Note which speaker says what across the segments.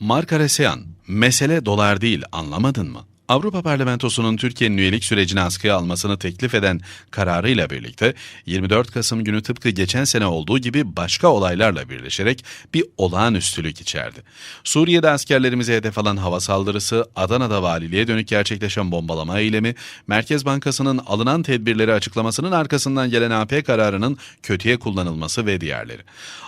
Speaker 1: Mark Areseyan, mesele dolar değil anlamadın mı? Avrupa Parlamentosu'nun Türkiye'nin üyelik sürecini askıya almasını teklif eden kararıyla birlikte 24 Kasım günü tıpkı geçen sene olduğu gibi başka olaylarla birleşerek bir olağanüstülük içerdi. Suriye'de askerlerimize hedef alan hava saldırısı, Adana'da valiliğe dönük gerçekleşen bombalama eylemi, Merkez Bankası'nın alınan tedbirleri açıklamasının arkasından gelen AP kararının kötüye kullanılması ve diğerleri.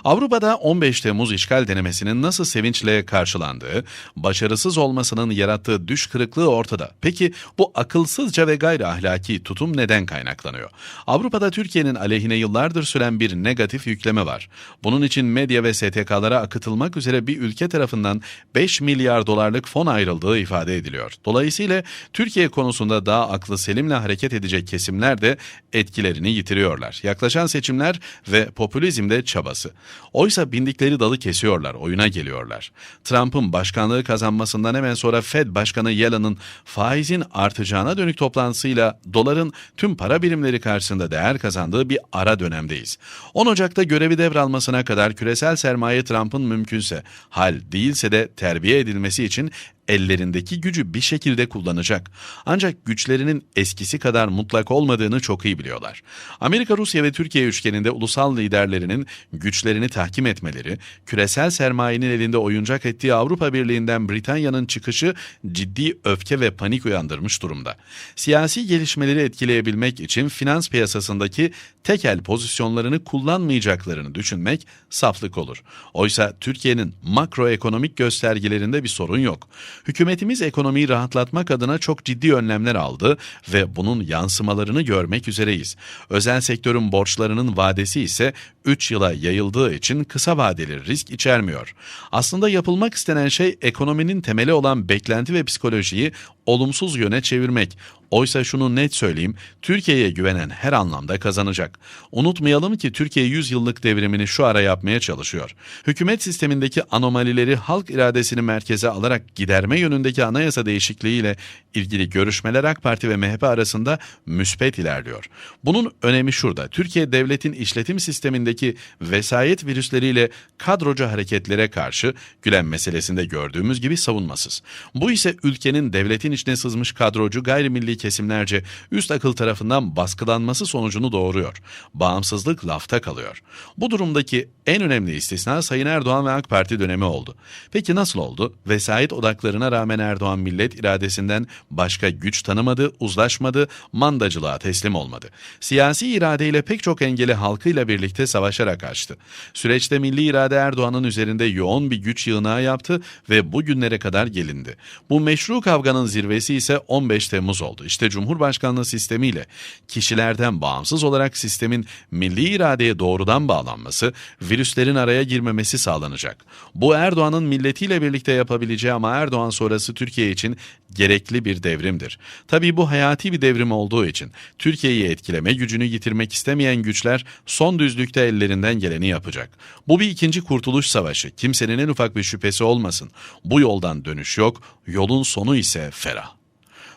Speaker 1: Avrupa'da 15 Temmuz işgal denemesinin nasıl sevinçle karşılandığı, başarısız olmasının yarattığı düş kırıklığı ortaya ortada. Peki bu akılsızca ve gayri ahlaki tutum neden kaynaklanıyor? Avrupa'da Türkiye'nin aleyhine yıllardır süren bir negatif yükleme var. Bunun için medya ve STK'lara akıtılmak üzere bir ülke tarafından 5 milyar dolarlık fon ayrıldığı ifade ediliyor. Dolayısıyla Türkiye konusunda daha aklı selimle hareket edecek kesimler de etkilerini yitiriyorlar. Yaklaşan seçimler ve popülizmde çabası. Oysa bindikleri dalı kesiyorlar, oyuna geliyorlar. Trump'ın başkanlığı kazanmasından hemen sonra Fed Başkanı Yellen'ın faizin artacağına dönük toplantısıyla doların tüm para birimleri karşısında değer kazandığı bir ara dönemdeyiz. 10 Ocak'ta görevi devralmasına kadar küresel sermaye Trump'ın mümkünse, hal değilse de terbiye edilmesi için ellerindeki gücü bir şekilde kullanacak. Ancak güçlerinin eskisi kadar mutlak olmadığını çok iyi biliyorlar. Amerika, Rusya ve Türkiye üçgeninde ulusal liderlerinin güçlerini tahkim etmeleri, küresel sermayenin elinde oyuncak ettiği Avrupa Birliği'nden Britanya'nın çıkışı ciddi öfke ve panik uyandırmış durumda. Siyasi gelişmeleri etkileyebilmek için finans piyasasındaki tekel pozisyonlarını kullanmayacaklarını düşünmek saflık olur. Oysa Türkiye'nin makroekonomik göstergelerinde bir sorun yok. Hükümetimiz ekonomiyi rahatlatmak adına çok ciddi önlemler aldı ve bunun yansımalarını görmek üzereyiz. Özel sektörün borçlarının vadesi ise 3 yıla yayıldığı için kısa vadeli risk içermiyor. Aslında yapılmak istenen şey ekonominin temeli olan beklenti ve psikolojiyi olumsuz yöne çevirmek. Oysa şunu net söyleyeyim, Türkiye'ye güvenen her anlamda kazanacak. Unutmayalım ki Türkiye 100 yıllık devrimini şu ara yapmaya çalışıyor. Hükümet sistemindeki anomalileri halk iradesini merkeze alarak giderme yönündeki anayasa değişikliğiyle ilgili görüşmeler AK Parti ve MHP arasında müspet ilerliyor. Bunun önemi şurada. Türkiye devletin işletim sistemindeki vesayet virüsleriyle kadrocu hareketlere karşı Gülen meselesinde gördüğümüz gibi savunmasız. Bu ise ülkenin devletin içine sızmış kadrocu gayrimilli kesimlerce üst akıl tarafından baskılanması sonucunu doğuruyor. Bağımsızlık lafta kalıyor. Bu durumdaki en önemli istisna Sayın Erdoğan ve AK Parti dönemi oldu. Peki nasıl oldu? Vesayet odaklarına rağmen Erdoğan millet iradesinden başka güç tanımadı, uzlaşmadı, mandacılığa teslim olmadı. Siyasi iradeyle pek çok engeli halkıyla birlikte savaşarak açtı. Süreçte milli irade Erdoğan'ın üzerinde yoğun bir güç yığınağı yaptı ve bugünlere kadar gelindi. Bu meşru kavganın zirvesi ise 15 Temmuz oldu. İşte Cumhurbaşkanlığı sistemiyle kişilerden bağımsız olarak sistemin milli iradeye doğrudan bağlanması, virüslerin araya girmemesi sağlanacak. Bu Erdoğan'ın milletiyle birlikte yapabileceği ama Erdoğan sonrası Türkiye için gerekli bir devrimdir. Tabii bu hayati bir devrim olduğu için Türkiye'yi etkileme gücünü yitirmek istemeyen güçler son düzlükte ellerinden geleni yapacak. Bu bir ikinci kurtuluş savaşı. Kimsenin en ufak bir şüphesi olmasın. Bu yoldan dönüş yok, yolun sonu ise ferah.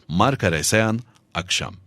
Speaker 1: Marka Resayan, Akşam